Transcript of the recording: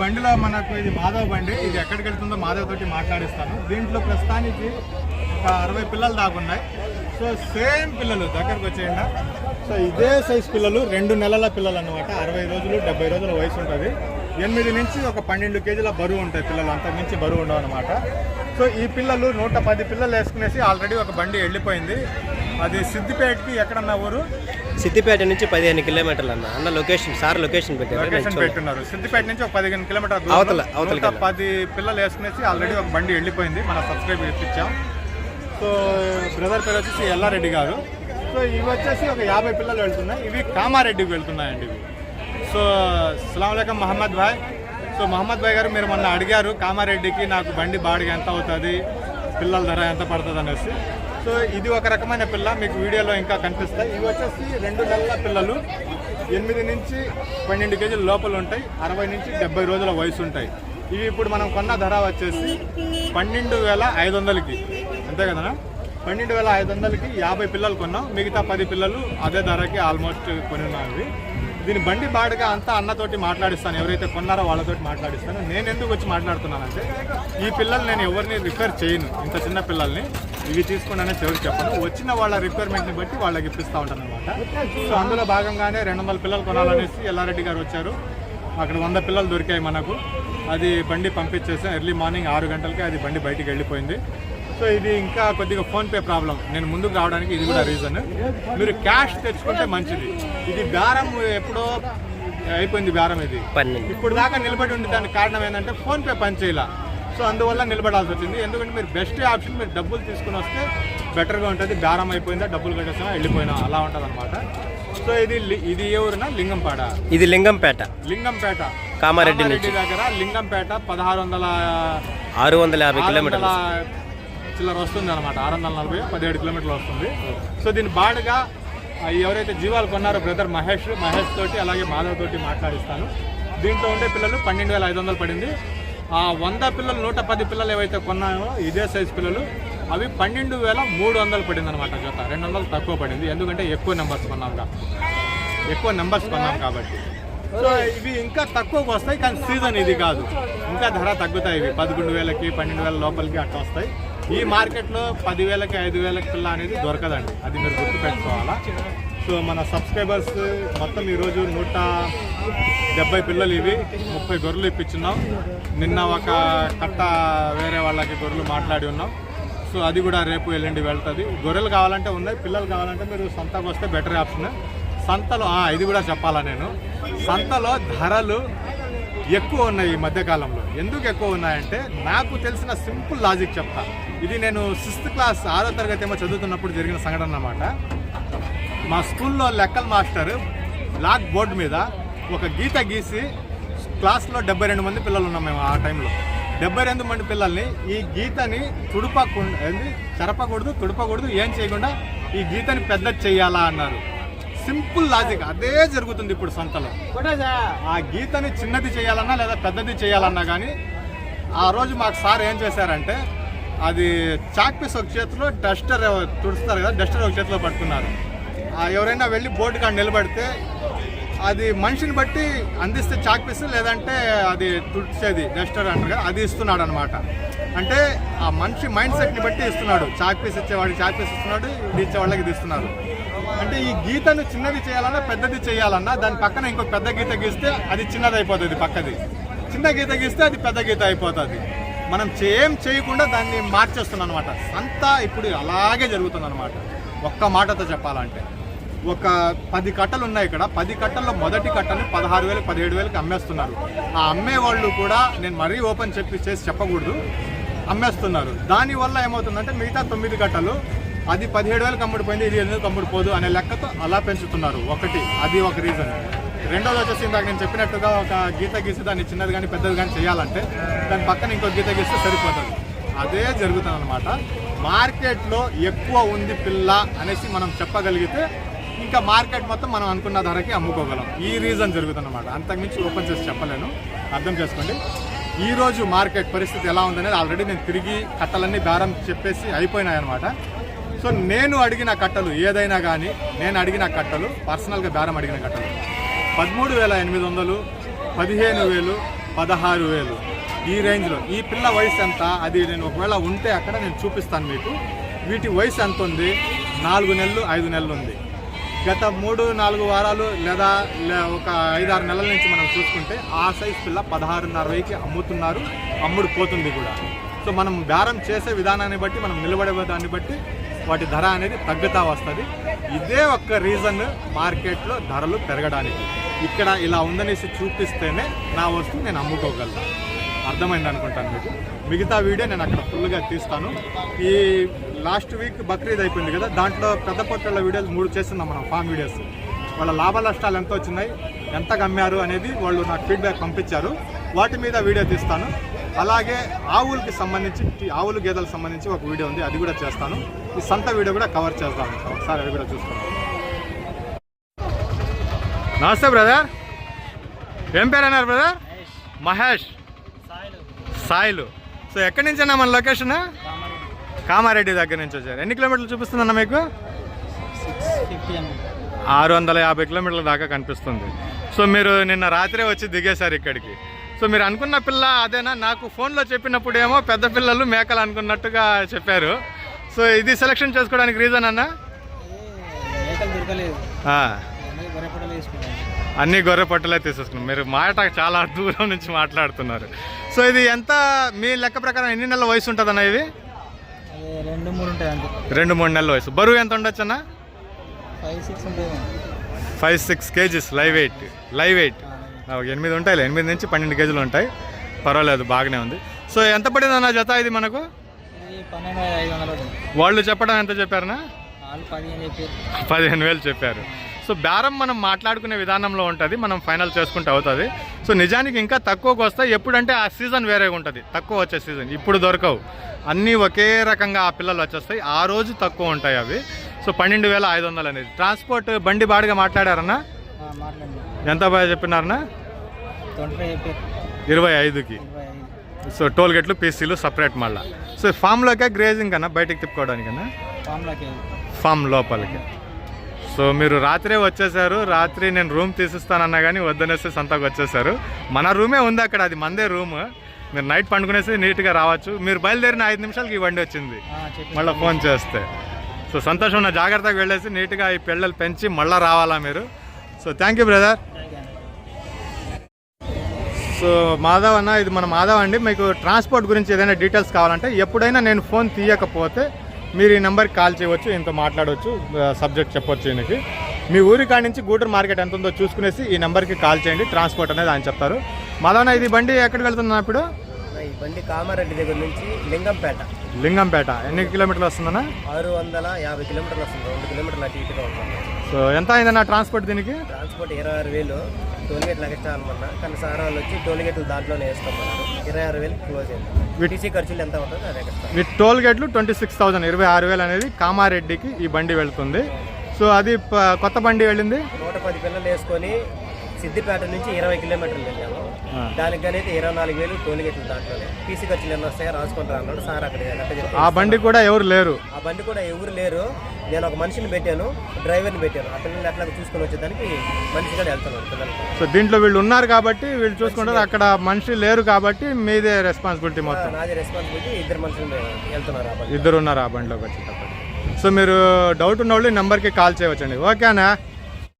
బండిలో మనకు ఇది మాధవ్ బండి ఇది ఎక్కడికి వెళ్తుందో మాధవ్ తోటి మాట్లాడిస్తాను. దీంట్లో ప్రస్తుతానికి ఒక అరవై పిల్లలు దాకున్నాయి సో సేమ్ పిల్లలు దగ్గరకు వచ్చేయండి. సో ఇదే సైజ్ పిల్లలు రెండు నెలల పిల్లలు అన్నమాట. అరవై రోజులు డెబ్బై రోజుల వయసు ఉంటుంది. ఎనిమిది నుంచి ఒక పన్నెండు కేజీల బరువు ఉంటాయి పిల్లలు అంత మించి బరువు ఉండవు అనమాట సో ఈ పిల్లలు నూట పది పిల్లలు వేసుకునేసి ఆల్రెడీ ఒక బండి వెళ్ళిపోయింది. అది సిద్దిపేటకి ఎక్కడన్నా ఊరు? సిద్దిపేట నుంచి పదిహేను కిలోమీటర్లు అన్న. అన్న లొకేషన్ సార్ లొకేషన్ పెట్టారు. లొకేషన్ పెట్టున్నారు. సిద్దిపేట నుంచి ఒక పదిహేను కిలోమీటర్ అవతల- పది పిల్లలు వేసుకునేసి ఆల్రెడీ ఒక బండి వెళ్ళిపోయింది. మన సబ్స్క్రైబ్ ఇప్పించాం. సో బ్రదర్ పేరు వచ్చేసి ఎల్లారెడ్డి గారు. సో ఇవి వచ్చేసి ఒక యాభై పిల్లలు వెళ్తున్నాయి. ఇవి కామారెడ్డికి వెళ్తున్నాయండి ఇవి. సో అస్సలం మహమ్మద్ భాయ్. సో మహమ్మద్ భాయ్ గారు మీరు మొన్న అడిగారు కామారెడ్డికి నాకు బండి బాడిగా ఎంత అవుతుంది? పిల్లల ధర ఎంత పడుతుంది అనేసి. సో ఇది ఒక రకమైన పిల్ల మీకు వీడియోలో ఇంకా కనిపిస్తాయి. ఇవి వచ్చేసి రెండు నెలల పిల్లలు. ఎనిమిది నుంచి పన్నెండు కేజీల లోపల ఉంటాయి. అరవై నుంచి డెబ్బై రోజుల వయసు ఉంటాయి. ఇవి ఇప్పుడు మనం కొన్న ధర వచ్చేసి పన్నెండు వేల ఐదు వందలకి. అంతే కదా? పన్నెండు వేల ఐదు వందలకి యాభై పిల్లలు కొన్నాం. మిగతా పది పిల్లలు అదే ధరకి ఆల్మోస్ట్ కొని ఉన్నవి దీని బండి బాడుగా అంతా అన్నతోటి మాట్లాడిస్తాను. ఎవరైతే కొన్నారో వాళ్ళతోటి మాట్లాడిస్తాను. నేను ఎందుకు వచ్చి మాట్లాడుతున్నానంటే ఈ పిల్లలు నేను ఎవరిని రిపేర్ చేయను. ఇంత చిన్న పిల్లల్ని ఇవి తీసుకున్నానే ఎవరికి చెప్పను. వచ్చిన వాళ్ళ రిక్వైర్మెంట్ని బట్టి వాళ్ళకి ఇప్పిస్తూ ఉంటాను అనమాట సో అందులో భాగంగానే రెండు వందల పిల్లలు కొనాలనేసి ఎల్లారెడ్డి గారు వచ్చారు. అక్కడ వంద పిల్లలు దొరికాయి మనకు. అది బండి పంపించేసాం. ఎర్లీ మార్నింగ్ ఆరు గంటలకి అది బండి బయటికి వెళ్ళిపోయింది. సో ఇది ఇంకా కొద్దిగా ఫోన్పే ప్రాబ్లం. నేను ముందుకు రావడానికి ఇది కూడా రీజన్ మీరు క్యాష్ తెచ్చుకుంటే మంచిది. ఇది బేరం ఎప్పుడో అయిపోయింది బేరం ఇది. ఇప్పుడు దాకా నిలబడి ఉండే దానికి కారణం ఏంటంటే ఫోన్పే పనిచేయాల సో అందువల్ల నిలబడాల్సి వచ్చింది. ఎందుకంటే మీరు బెస్ట్ ఆప్షన్ మీరు డబ్బులు తీసుకుని వస్తే బెటర్గా ఉంటుంది. బేరం అయిపోయిందా డబ్బులు కట్టేసినా వెళ్ళిపోయినా అలా ఉంటుంది అనమాట సో ఇది ఇది ఏ ఊరినా? లింగంపాడ ఇది లింగంపేట. లింగంపేట. కామారెడ్డి దగ్గర లింగంపేట పదహారు వందల ఆరు వందల యాభై కిలోమీటర్లు. చిల్లర వస్తుంది అనమాట ఆరు వందల నలభై పదిహేడు కిలోమీటర్లు వస్తుంది. సో దీని బాడుగా ఎవరైతే జీవాలు కొన్నారో బ్రదర్ మహేష్ మహేష్ తోటి అలాగే మాధవ్ తోటి మాట్లాడిస్తాను. దీంట్లో ఉండే పిల్లలు పన్నెండు వేల ఐదు వందలు పడింది. ఆ వంద పిల్లలు నూట పది పిల్లలు ఏవైతే కొన్నాయో ఇదే సైజ్ పిల్లలు అవి పన్నెండు వేల మూడు వందలు పడింది అనమాట జత. రెండు వందలు తక్కువ పడింది. ఎందుకంటే ఎక్కువ నెంబర్స్ కొన్నాం కాబట్టి ఎక్కువ నెంబర్స్ కొన్నాం కాబట్టి. సో ఇవి ఇంకా తక్కువకు వస్తాయి కానీ సీజన్ ఇది కాదు. ఇంకా ధర తగ్గుతాయి ఇవి. పదకొండు వేలకి పన్నెండు వేల లోపలికి అట్లా వస్తాయి. ఈ మార్కెట్లో పదివేలకి ఐదు వేలకి పిల్ల అనేది దొరకదండి. అది మీరు గుర్తుపెట్టుకోవాలా? సో మన సబ్స్క్రైబర్స్ మొత్తం ఈరోజు నూట డెబ్బై పిల్లలు ఇవి ముప్పై గొర్రెలు ఇప్పించున్నాం. నిన్న ఒక కట్ట వేరే వాళ్ళకి గొర్రెలు మాట్లాడి ఉన్నాం. సో అది కూడా రేపు ఎల్లుండి వెళ్తుంది. గొర్రెలు కావాలంటే ఉన్నాయి పిల్లలు కావాలంటే మీరు సంతకు వస్తే బెటర్ ఆప్షన్ సంతలో ఇది కూడా చెప్పాలా నేను? సంతలో ధరలు ఎక్కువ ఉన్నాయి ఈ మధ్యకాలంలో. ఎందుకు ఎక్కువ ఉన్నాయంటే నాకు తెలిసిన సింపుల్ లాజిక్ చెప్తా. ఇది నేను సిక్స్త్ క్లాస్ ఆరో తరగతి ఏమో చదువుతున్నప్పుడు జరిగిన సంఘటన అన్నమాట. మా స్కూల్లో లెక్కల మాస్టర్ బ్లాక్ బోర్డు మీద ఒక గీత గీసి క్లాస్లో డెబ్బై రెండు మంది పిల్లలు ఉన్నాం మేము ఆ టైంలో. డెబ్బై రెండు మంది పిల్లల్ని ఈ గీతని తుడపకుండా చెరపకూడదు తుడపకూడదు ఏం చేయకుండా ఈ గీతని పెద్ద చేయాలా అన్నారు. Simple logic. అదే జరుగుతుంది ఇప్పుడు సంతలో. ఆ గీతని చిన్నది చేయాలన్నా లేదా పెద్దది చేయాలన్నా కానీ ఆ రోజు మాకు సార్ ఏం చేశారంటే అది చాక్ పీస్ ఒక చేతిలో డస్టర్ తుడుస్తారు కదా డస్టర్ ఒక చేతిలో పట్టుకున్నారు. ఎవరైనా వెళ్ళి బోర్డు కాడ నిలబడితే అది మనిషిని బట్టి అందిస్తే చాక్ పీస్ లేదంటే అది తుడిచేది డస్టర్ అంటారు కదా అది ఇస్తున్నాడు అనమాట అంటే ఆ మనిషి మైండ్ సెట్ని బట్టి ఇస్తున్నాడు. చాక్ పీస్ ఇచ్చేవాడికి చాక్ పీస్ ఇస్తున్నాడు ఇది ఇచ్చేవాళ్ళకి ఇది ఇస్తున్నారు. అంటే ఈ గీతను చిన్నది చేయాలన్నా పెద్దది చేయాలన్నా దాని పక్కన ఇంకో పెద్ద గీత గీస్తే అది చిన్నది అయిపోతుంది పక్కది. చిన్న గీత గీస్తే అది పెద్ద గీత అయిపోతుంది. మనం చేయం చేయకుండా దాన్ని మార్చేస్తున్నాం అనమాట అంతా ఇప్పుడు అలాగే జరుగుతుంది అనమాట ఒక్క మాటతో చెప్పాలంటే. ఒక పది కట్టలు ఉన్నాయి ఇక్కడ. పది కట్టల్లో మొదటి కట్టని పదహారు వేలు పదిహేడు వేలకు అమ్మేస్తున్నారు. ఆ అమ్మే వాళ్ళు కూడా నేను మరీ ఓపెన్ చెప్పి చేసి చెప్పకూడదు. అమ్మేస్తున్నారు. దానివల్ల ఏమవుతుందంటే మిగతా తొమ్మిది కట్టలు అది పదిహేడు వేలకు అమ్ముడిపోయింది ఇది ఎందుకు అమ్ముడిపోదు అనే లెక్కతో అలా పెంచుతున్నారు. ఒకటి అది ఒక రీజన్ రెండోది వచ్చేసి ఇందాక నేను చెప్పినట్టుగా ఒక గీత గీసి దాన్ని చిన్నది కానీ పెద్దది కానీ చేయాలంటే దాని పక్కన ఇంకో గీత గీస్తే సరిపోతుంది. అదే జరుగుతుంది అనమాట మార్కెట్లో ఎక్కువ ఉంది పిల్ల అనేసి మనం చెప్పగలిగితే ఇంకా మార్కెట్ మొత్తం మనం అనుకున్న ధరకి అమ్ముకోగలం. ఈ రీజన్ జరుగుతుందన్నమాట. అంతకుమించి ఓపెన్ చేసి చెప్పలేను. అర్థం చేసుకోండి. ఈరోజు మార్కెట్ పరిస్థితి ఎలా ఉందనేది ఆల్రెడీ నేను తిరిగి కట్టలన్నీ బేరం చెప్పేసి అయిపోయినాయి అనమాట సో నేను అడిగిన కట్టలు ఏదైనా కానీ నేను అడిగిన కట్టలు పర్సనల్గా బేరం అడిగిన కట్టలు. పదమూడు వేల ఎనిమిది వందలు పదిహేను వేలు పదహారు వేలు. ఈ రేంజ్లో ఈ పిల్ల వయసు ఎంత? అది నేను ఒకవేళ ఉంటే అక్కడ నేను చూపిస్తాను మీకు. వీటి వయసు ఎంత ఉంది? నాలుగు నెలలు ఐదు నెలలు ఉంది. గత మూడు నాలుగు వారాలు లేదా ఒక ఐదారు నెలల నుంచి మనం చూసుకుంటే ఆ సైజ్ పిల్ల పదహారున్నర వెయ్యికి అమ్ముతున్నారు అమ్ముడు పోతుంది కూడా. సో మనం బేరం చేసే విధానాన్ని బట్టి మనం నిలబడే దాన్ని బట్టి వాటి ధర అనేది తగ్గుతా వస్తుంది. ఇదే ఒక్క రీజన్ మార్కెట్లో ధరలు పెరగడానికి. ఇక్కడ ఇలా ఉందనేసి చూపిస్తేనే నా వస్తువు నేను అమ్ముకోగలను. అర్థమైంది అనుకుంటాను మీకు? మిగతా వీడియో నేను అక్కడ ఫుల్గా తీస్తాను. ఈ లాస్ట్ వీక్ బక్రీద్ అయిపోయింది కదా దాంట్లో పెద్ద పొట్టల వీడియోలు మూడు చేస్తున్నాం మనం ఫామ్ వీడియోస్ వాళ్ళ లాభ నష్టాలు ఎంత వచ్చినాయి ఎంత గమ్మారు అనేది వాళ్ళు నాకు ఫీడ్బ్యాక్ పంపించారు. వాటి మీద వీడియో తీస్తాను. అలాగే ఆవులకి సంబంధించి ఆవులు గేదెలకు సంబంధించి ఒక వీడియో ఉంది అది కూడా చేస్తాను. ఈ సంత వీడియో కూడా కవర్ చేస్తాను ఒకసారి అది కూడా చూస్తాను నమస్తే బ్రదర్. ఏం పేరు అన్నారు బ్రదర్? మహేష్. సాయిలు. సో ఎక్కడి నుంచి అన్న మన లొకేషన్? కామారెడ్డి. దగ్గర నుంచి వచ్చారు. ఎన్ని కిలోమీటర్లు చూపిస్తుందన్న మీకు? ఆరు వందల యాభై కిలోమీటర్ల దాకా కనిపిస్తుంది. సో మీరు నిన్న రాత్రే వచ్చి దిగేశారు ఇక్కడికి. సో మీరు అనుకున్న పిల్ల అదేనా? నాకు ఫోన్లో చెప్పినప్పుడు ఏమో పెద్ద పిల్లలు మేకలు అనుకున్నట్టుగా చెప్పారు. సో ఇది సెలెక్షన్ చేసుకోవడానికి రీజన్ అన్న? అన్నీ అన్ని గొర్రె పట్టులే తీసేసుకున్నాం. మీరు మాట చాలా దూరం నుంచి మాట్లాడుతున్నారు. సో ఇది ఎంత? మీ లెక్క ప్రకారం ఎన్ని నెలల వయసు ఉంటుందన్న ఇది? అదే రెండు మూడు ఉంటాయి రెండు మూడు నెలల వయసు. బరువు ఎంత ఉండొచ్చు అన్న ఫైవ్ సిక్స్ ఉంటాయి five six kgs live weight live weight ఎనిమిది ఉంటాయి ఎనిమిది నుంచి పన్నెండు కేజీలు ఉంటాయి. పర్వాలేదు బాగానే ఉంది. సో ఎంత పడింది అన్న జత ఇది మనకు? వాళ్ళు చెప్పడం ఎంత చెప్పారనా పదిహేను వేలు చెప్పారు. సో బేరం మనం మాట్లాడుకునే విధానంలో ఉంటుంది. మనం ఫైనల్ చేసుకుంటే అవుతుంది. సో నిజానికి ఇంకా తక్కువకు వస్తాయి ఎప్పుడంటే ఆ సీజన్ వేరేగా ఉంటుంది. తక్కువ వచ్చే సీజన్. ఇప్పుడు దొరకవు. అన్నీ ఒకే రకంగా ఆ పిల్లలు వచ్చేస్తాయి. ఆ రోజు తక్కువ ఉంటాయి అవి. సో పన్నెండు వేల ఐదు వందలు అనేది. ట్రాన్స్పోర్ట్ బండి బాడిగా మాట్లాడారన్నా? ఎంత బాగా చెప్పినారన్నా? ట్వంటీ ఫైవ్ చెప్పారు ఇరవై ఐదుకి. ఇరవై ఐదు. సో టోల్ గేట్లు పీసీలు సపరేట్ మళ్ళా. సో ఫామ్లోకే గ్రేజింగ్ కన్నా బయటికి తిప్పుకోవడానికన్నా? ఫామ్లోకి. ఫామ్ లోపలికి. సో మీరు రాత్రే వచ్చేసారు. రాత్రి నేను రూమ్ తీసిస్తానన్నా కానీ వద్దనేసి సంతకు వచ్చేసారు. మన రూమే ఉంది అక్కడ అది మందే రూమ్. మీరు నైట్ పండుకునేసి నీట్గా రావచ్చు. మీరు బయలుదేరిన ఐదు నిమిషాలకి ఈ బండి వచ్చింది. మళ్ళీ ఫోన్ చేస్తే. సో సంతోషం నా జాగ్రత్తగా వెళ్ళేసి నీట్గా ఈ పిల్లలు పెంచి మళ్ళీ రావాలా మీరు? So thank you brother. So Madhav అన్న ఇది మన మాధవ్ అండి. మీకు ట్రాన్స్పోర్ట్ గురించి ఏదైనా డీటెయిల్స్ కావాలంటే ఎప్పుడైనా నేను ఫోన్ తీయకపోతే మీరు ఈ నెంబర్కి కాల్ చేయవచ్చు ఇంత మాట్లాడవచ్చు సబ్జెక్ట్ చెప్పొచ్చు ఈయనకి. మీ ఊరి కాడి నుంచి గూడూరు మార్కెట్ ఎంత ఉందో చూసుకునేసి ఈ నెంబర్కి కాల్ చేయండి. ట్రాన్స్పోర్ట్ అనేది ఆయన చెప్తారు. మాధవ్ అన్న ఇది బండి ఎక్కడికి వెళ్తున్నా ఇప్పుడు? ఈ బండి కామారెడ్డి దగ్గర నుంచి లింగంపేట. లింగంపేట. ఎన్ని కిలోమీటర్లు వస్తుందన్నా? ఆరు వందల యాభై కిలోమీటర్లు వస్తుంది. రెండు కిలోమీటర్లు అటు ఇటుగా ఉంటుంది. సో ఎంత అయిందన్న ట్రాన్స్పోర్ట్ దీనికి? ట్రాన్స్పోర్ట్ ఇరవై ఆరు వేలు. టోల్గేట్లు ఎక్స్ట్రా అనమన్నా కానీ సార్ వాళ్ళు వచ్చి టోల్గేట్లు దాంట్లోనే వేసుకోమన్నారు. ఇరవై ఆరు వేలు క్లోజ్ అయింది. టీసీ ఖర్చులు ఎంత ఉంటుందో అది ఎక్స్ట్రా విత్ టోల్ గేట్లు ట్వంటీ సిక్స్ థౌసండ్ ఇరవై ఆరు వేలు అనేది కామారెడ్డికి ఈ బండి వెళ్తుంది. సో అది ప- కొత్త బండి వెళ్ళింది? నూట పది పిల్లలు వేసుకొని సిద్దిపేట నుంచి ఇరవై కిలోమీటర్లు వెళ్ళాము. దానికి కానీ ఇరవై నాలుగు వేలు టోల్గేట్లు దాంట్లోనే. టీసీ ఖర్చులు ఎన్ని వస్తాయో? రాసుకుంటారు అన్నాడు. సార్ అక్కడ ఆ బండి కూడా ఎవరు లేరు. ఆ బండి కూడా ఎవరు లేరు. నేను ఒక మనిషిని పెట్టాను. డ్రైవర్ని పెట్టాను. ఆ పిల్లల్ని అట్లా చూసుకొని వచ్చేదానికి మనిషి కూడా పిల్లలకి సో దీంట్లో వీళ్ళు ఉన్నారు కాబట్టి వీళ్ళు చూసుకుంటారు. అక్కడ మనిషి లేరు కాబట్టి మీదే రెస్పాన్సిబిలిటీ మొత్తం. నాది రెస్పాన్సిబిలిటీ ఇద్దరు మనుషులు వెళ్తున్నారు ఆ బండి ఇద్దరు ఉన్నారు ఆ బండిలోకి వచ్చేటప్పుడు సో మీరు డౌట్ ఉన్న వాళ్ళు నెంబర్కి కాల్ చేయవచ్చండి. ఓకేనా?